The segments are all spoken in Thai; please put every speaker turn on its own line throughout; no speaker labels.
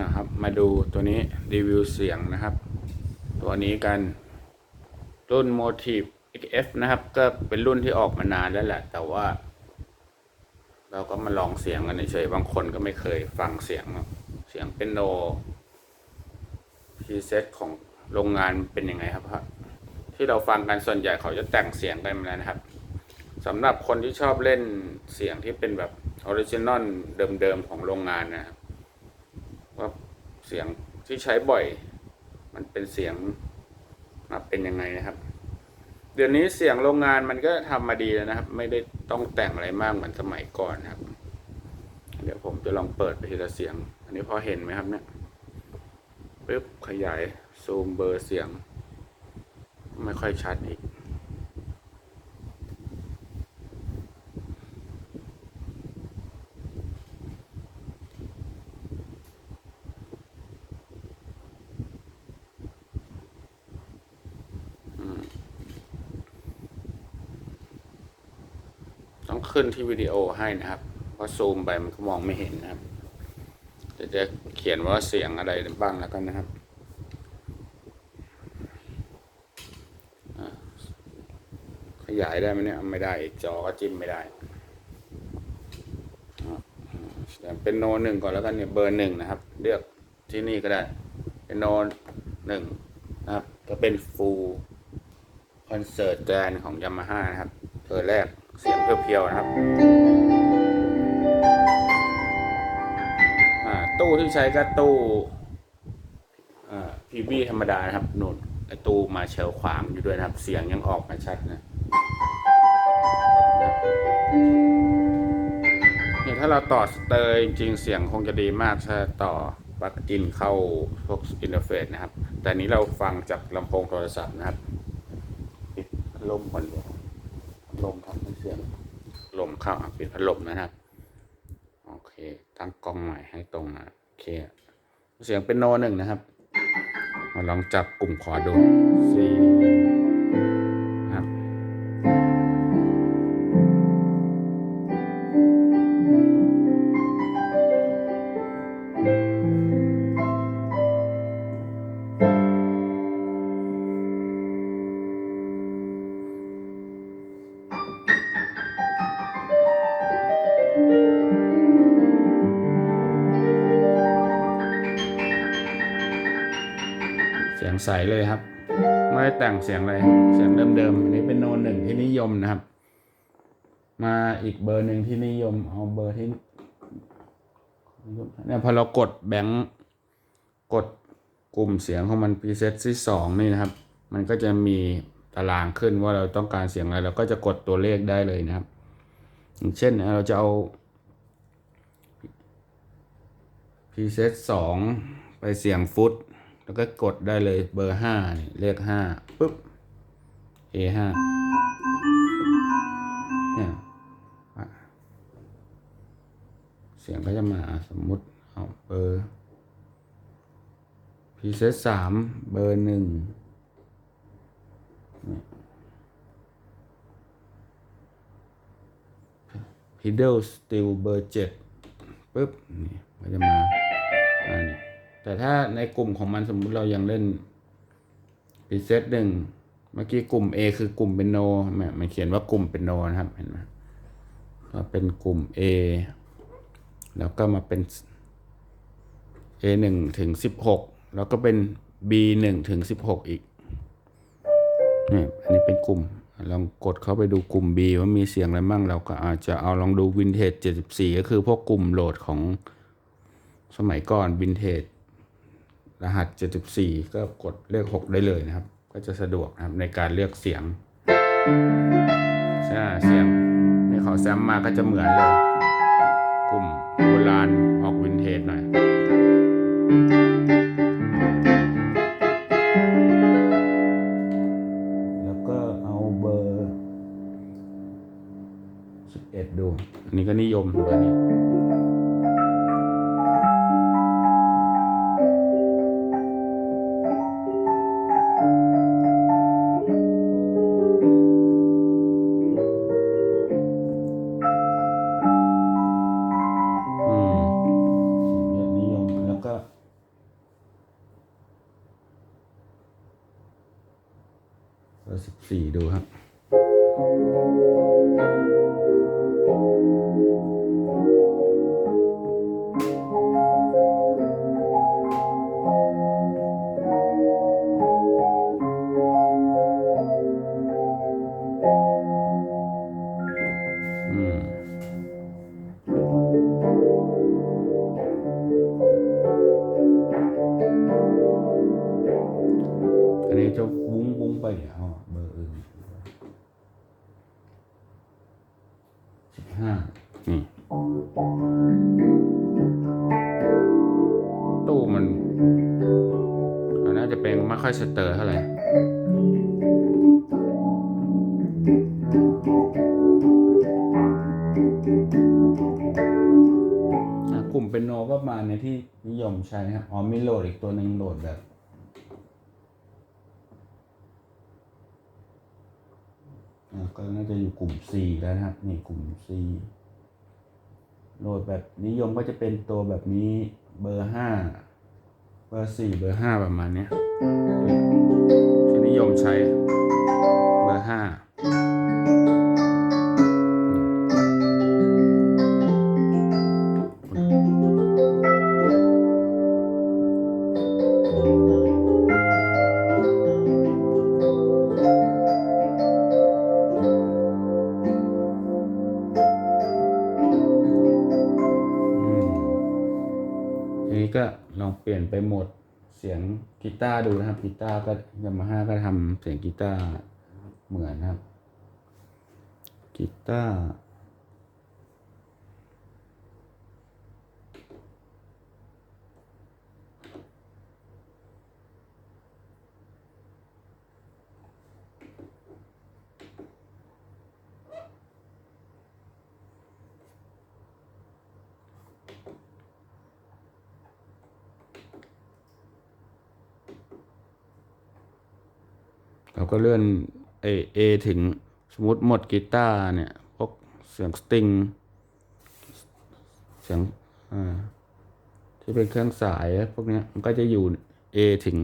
นะครับ มาดูตัวนี้รีวิวเสียงนะครับ ตัวนี้กันรุ่น Motive XF นะครับ ก็เป็นรุ่นที่ออกมานานแล้วแหละ แต่ว่า เราก็มาลองเสียงกันเฉยๆบางคนก็ไม่เคยฟังเสียง เสียงเป็นโนพีเซตของโรงงานเป็นยังไงครับพระที่เราฟังกันส่วนใหญ่เขาจะแต่งเสียงกันมาแล้วนะครับสำหรับคนที่ชอบเล่นเสียงที่เป็นแบบออริจินอลเดิมๆของโรงงานนะครับ เสียงที่ใช้บ่อย มันเป็นเสียงมาเป็นยังไงนะครับ เดี๋ยวนี้เสียงโรงงานมันก็ทำมาดีแล้วนะครับ ไม่ได้ต้องแต่งอะไรมากเหมือนสมัยก่อนนะครับ เดี๋ยวผมจะลองเปิดไปทีละเสียง อันนี้พอเห็นไหมครับเนี่ยปึ๊บขยายซูมเบอร์เสียง ไม่ค่อยชัดอีก ขึ้นที่วิดีโอให้นะครับ เพราะซูมไปมันก็มองไม่เห็นนะครับจะจะเขียนว่าเสียงอะไรบ้างแล้วกันนะครับขยายได้ไหมเนี่ยไม่ได้ จอก็จิ้มไม่ได้เป็นโนหนึ่งก่อนแล้วกันเนี่ยเบอร์หนึ่งนะครับ เลือกที่นี่ก็ได้ เป็นโนหนึ่งนะครับก็เป็นฟูลคอนเสิร์ตแกนของยามาฮ่านะครับเบอร์แรก เสียงเพียวๆนะครับตู้ที่ใช้ก็ตู้พีบีธรรมดานะครับนุ่นตู้มาเชลขวางอยู่ด้วยนะครับ เสียงยังออกมาชัดนะนี่ถ้าเราต่อสเตอร์จริงๆเสียงคงจะดีมากถ้าต่อปลั๊กอินเข้าพวกอินเทอร์เฟซนะครับ แต่นี้เราฟังจากลำโพงโทรศัพท์นะครับปิดลมก่อนลยลมทำให้ เสียงลมเข้าปิดพัดลมนะครับ โอเค ตั้งกล้องใหม่ให้ตรงนะโอเค เสียงเป็นโนหนึ่งนะครับ มาลองจับกลุ่มขอดูซี ใสเลยครับ ไม่แต่งเสียงอะไร เสียงเดิมๆอันนี้เป็นโนหนึ่งที่นิยมนะครับ มาอีกเบอร์หนึ่งที่นิยมเอาเบอร์ที่เนี่ยพอเรากดแบงค์กดกลุ่มเสียงของมัน preset ที่สองนี่นะครับ มันก็จะมีตารางขึ้นว่าเราต้องการเสียงอะไรเราก็จะกดตัวเลขได้เลยนะครับ อย่างเช่นเราจะเอา preset สองไปเสียงฟุต แล้วก็กดได้เลยเบอร์ห้านี่เลขห้าปุ๊บ A ห้าเนี่ยเสียงก็จะมาสมมุติเอาเบอร์พีเซสามเบอร์หนึ่งพิดเดิลสติลเบอร์เจ็ดปุ๊บนี่ก็จะมาอ่านี่ แต่ถ้าในกลุ่มของมันสมมุติเรายังเล่นปีเซตหนึ่งเมื่อกี้กลุ่ม A คือกลุ่มเป็นโนมมันเขียนว่ากลุ่มเป็นโนนะครับเห็นไหมก็เป็นกลุ่ม A แล้วก็มาเป็น A หนึ่งถึงสิบหกแล้วก็เป็น B หนึ่งถึงสิบหกอีกนี่อันนี้เป็นกลุ่ม ลองกดเข้าไปดูกลุ่ม B ว่ามีเสียงอะไรบ้าง เราก็อาจจะเอาลองดู Vintage 74 ก็คือพวกกลุ่มโหลดของสมัยก่อนวินเทจ รหัส 74 ก็กดเลข 6 ได้เลยนะครับ ก็จะสะดวกนะครับในการเลือกเสียงใช่เสียงนี่เขาแซมมาก็จะเหมือนเลย กลุ่มโบราณออกวินเทจหน่อยแล้วก็เอาเบอร์11ดู อันนี้ก็นิยมตัวนี้ เบอร์สิบสี่ดูครับ ห้านี่ตู้มันนน่าจะเป็นไม่ค่อยสเตอร์เท่าไหร่กลุ่มเป็นโนก็มาในที่นิยมใช้นะครับอ๋อมีโหลดอีกตัวหนึ่งโหลดแบบ อะ ก็น่าจะอยู่กลุ่ม C แล้วนะครับ นี่กลุ่ม C โหลดแบบนิยมก็จะเป็นตัวแบบนี้เบอร์ห้าเบอร์สี่เบอร์ห้าประมาณเนี้ยที่นิยมใช้ เปลี่ยนไปหมดเสียงกีตาร์ดูนะครับกีตาร์ก็ยามาฮ่าก็ทำเสียงกีตาร์เหมือนครับกีตาร์ เราก็เลื่อนเอเอถึงสมมติหมดกีตาร์เนี่ยพวกเสียงสติงเสียงอ่าที่เป็นเครื่องสายพวกนี้มันก็จะอยู่ A ถึง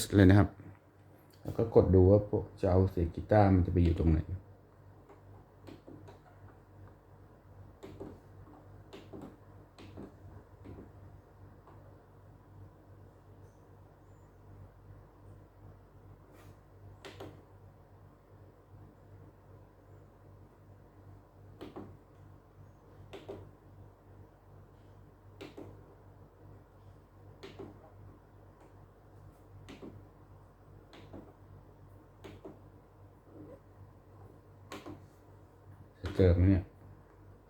S เลยนะครับ แล้วก็กดดูว่าพวกจะเอาเสียงกีตาร์มันจะไปอยู่ตรงไหน เจอไหมเนี่ย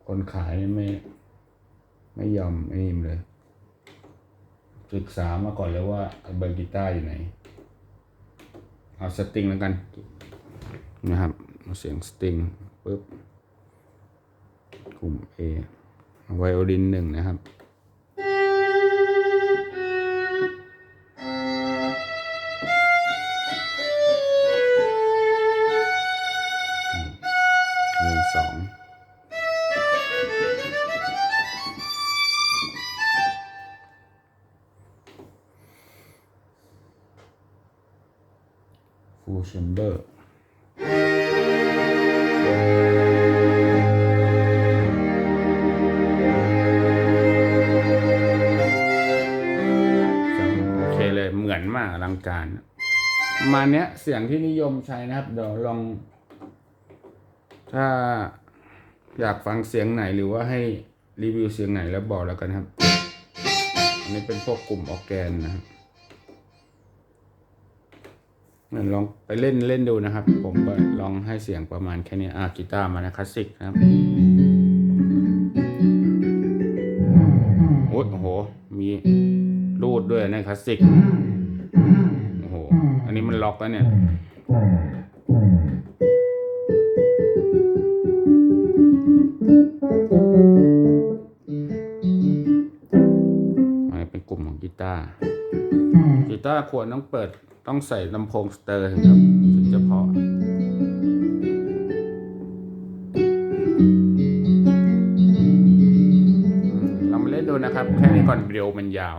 คนขายไม่ ไม่ยอมไอ้นี่เลย ศึกษามาก่อนแล้วว่าเบอร์กีตาร์อยู่ไหน เอาสติงแล้วกัน นะครับเอาเสียงสติงปุ๊บกลุ่ม A ไวโอลินหนึ่งนะครับ ฟูลแชมเบอร์โอเคเลยเหมือนมากอลังการ มาเนี้ยเสียงที่นิยมใช้นะครับ เดี๋ยวลอง ถ้าอยากฟังเสียงไหนหรือว่าให้รีวิวเสียงไหนแล้วบอกแล้วกันครับ อันนี้เป็นพวกกลุ่มออร์แกนนะครับ ลองไปเล่นเล่นดูนะครับ ผมก็ลองให้เสียงประมาณแค่นี้อะกีตาร์มานะคลาสสิกนะครับโอ้ยโอ้โห มีรูดด้วยนะคลาสสิกโอ้โห อันนี้มันล็อกแล้วเนี่ยอันนี้เป็นกลุ่มของกีตาร์ กีตาร์ควรต้องเปิดต้องใส่ลำโพงสเตอร์ครับถึงจะพอเรามาเล่นดูนะครับ แค่นี้ก่อนวิดีโอมันยาว